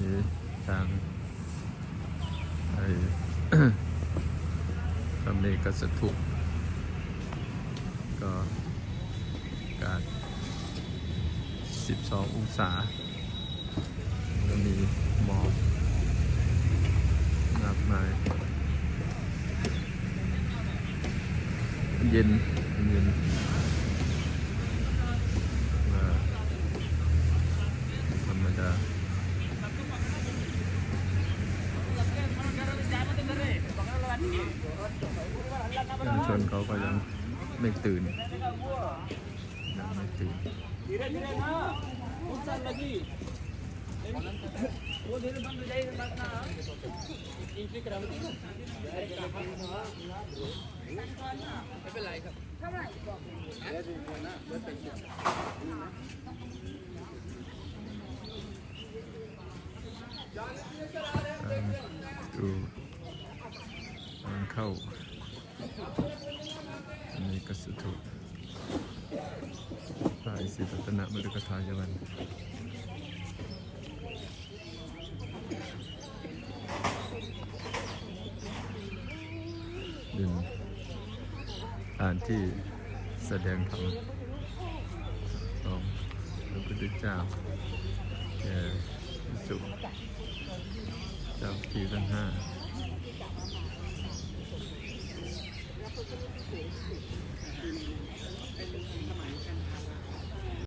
นี่ทางไอ้ทำเลกสถุกก็อากาศ12 องศาก็มีหมอกมากมายเย็นเย็นว่าธรรมดา เยาวชนเขาก็ยังไม่ตื่นยังไม่ตื่นดู ทางเข้าอันนี้กสุทุสายสิรัตนมฤคทายวันเป็นสถานที่แสดงธรรมของพระพุทธเจ้าแก่สุเจ้าที่ทั้งห้า